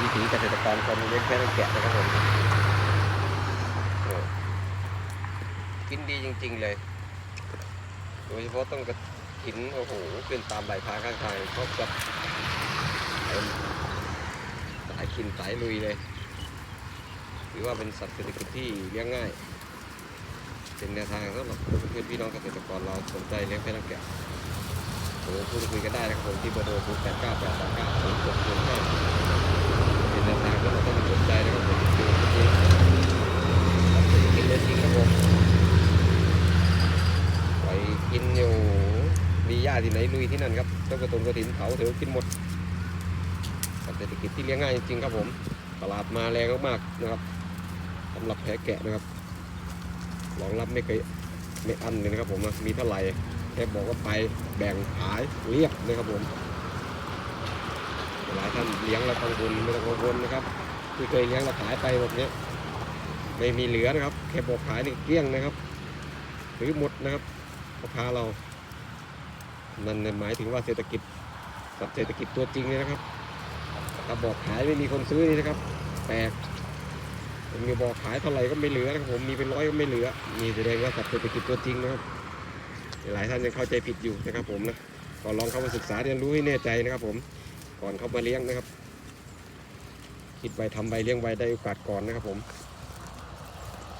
วิถีเกษตรกรคนเลี้ยงแพะเลี้ยงแกะนะครับผมกินดีจริง ๆ เลย โดยเฉพาะต้องกระถินโอ้โหเป็นตามใบพาข้างทางเขาจะสายกินสายลุยเลยถือว่าเป็นสัตว์เศรษฐกิจที่เลี้ยงง่าย เป็นแนวทางสำหรับเพื่อนพี่น้องเกษตรกรเราสนใจเลี้ยงแพะเลี้ยงแกะโอ้พูดคุยกันได้นะครับผมที่เบอร์โทร0 8 9 8 2 9 0 6 0 5เป็นแนวทางที่เราต้องสนใจนะครับผมคือจริงสัตว์เศรษฐกิจเลยจริงครับผมไปกินอยู่มีหญ้า ที่ไหนลุยที่นั่นครับเจ้ากระตุนกระถินเผาถือกินหมดสัตว์เศรษฐกิจที่เลี้ยงง่ายจริงๆครับผม ตลาดมาแรงมากๆนะครับสำหรับแพะแกะนะครับรองรับไม่เคยไม่อั้นเลยนะครับผมมีเท่าไหร่แค่บอกว่าไปแบ่งขายเรียบเลยครับผมหลายท่านเลี้ยงแล้วกังวลไม่ต้องกังวลนะครับที่เคยเลี้ยงเราขายไปแบบนี้ไม่มีเหลือนะครับ แค่บอกขายนี่เกลี้ยงนะครับหรือหมดนะครับพ่อค้าเรา นั่นหมายถึงว่าเศรษฐกิจสัตว์เศรษฐกิจตัวจริงเลยนะครับถ้าบอกขายไม่มีคนซื้อนี่นะครับแปลกผมจะบอกขายเท่าไหร่ก็ไม่เหลือนะครับผมมีเป็นร้อยก็ไม่เหลือ มีแสดงว่าสัตว์เศรษฐกิจตัวจริงนะครับหลายท่านยังเข้าใจผิดอยู่นะครับผมนะก็ลองเข้ามาศึกษาเรียนรู้ให้แน่ใจนะครับ ผมก่อนเข้ามาเลี้ยงนะครับ คิดใบทำใบเลี้ยงใบได้โอกาสก่อนนะครับผม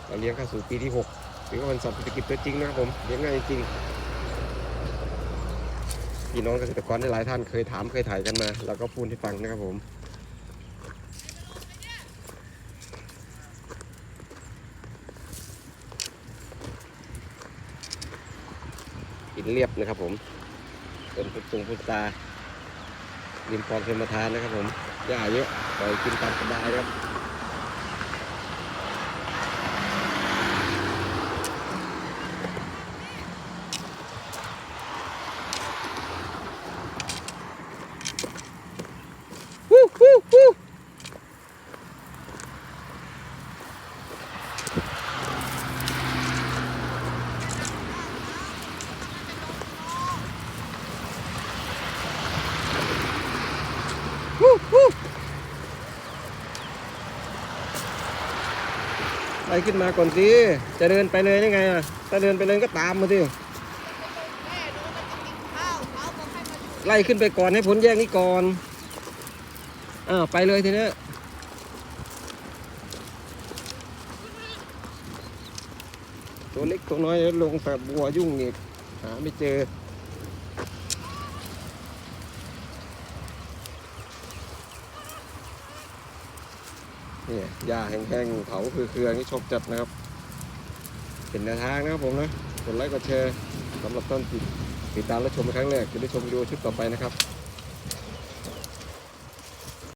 เราเลี้ยงเข้าสู่ปีที่หกถือว่าเป็นสัตว์เศรษฐกิจตัวจริงนะครับผมเลี้ยงง่ายจริง พี่น้องเกษตรกรหลายท่านเคยถามเคยถ่ายกันมาเราก็พูดให้ฟังนะครับผมหินเรียบนะครับผมเป็นพุทธงพุทธาริมคลองชลประทานนะครับผมหญ้าเยอะปล่อยกินตามสบายครับ ไปขึ้นมาก่อนสิจะเดินไปเลยยังไงอะถ้าเดินไปเลยก็ตามมาสิไล่ขึ้นไปก่อนให้พ้นแยกนี้ก่อนอ้าวไปเลยทีนี้ตัวเล็กตัวน้อยลงแต่บัวยุ่งอีกหาไม่เจอ เนี่ยหญ้าแห้งๆเผาคือเครือนี่ชกจัดนะครับ เป็นแนวทางนะครับผมนะกดไลค์กดแชร์สำหรับต้นติดติดตามและชมครั้งแรกจะได้ชมวิดีโอชุดต่อไปนะครับ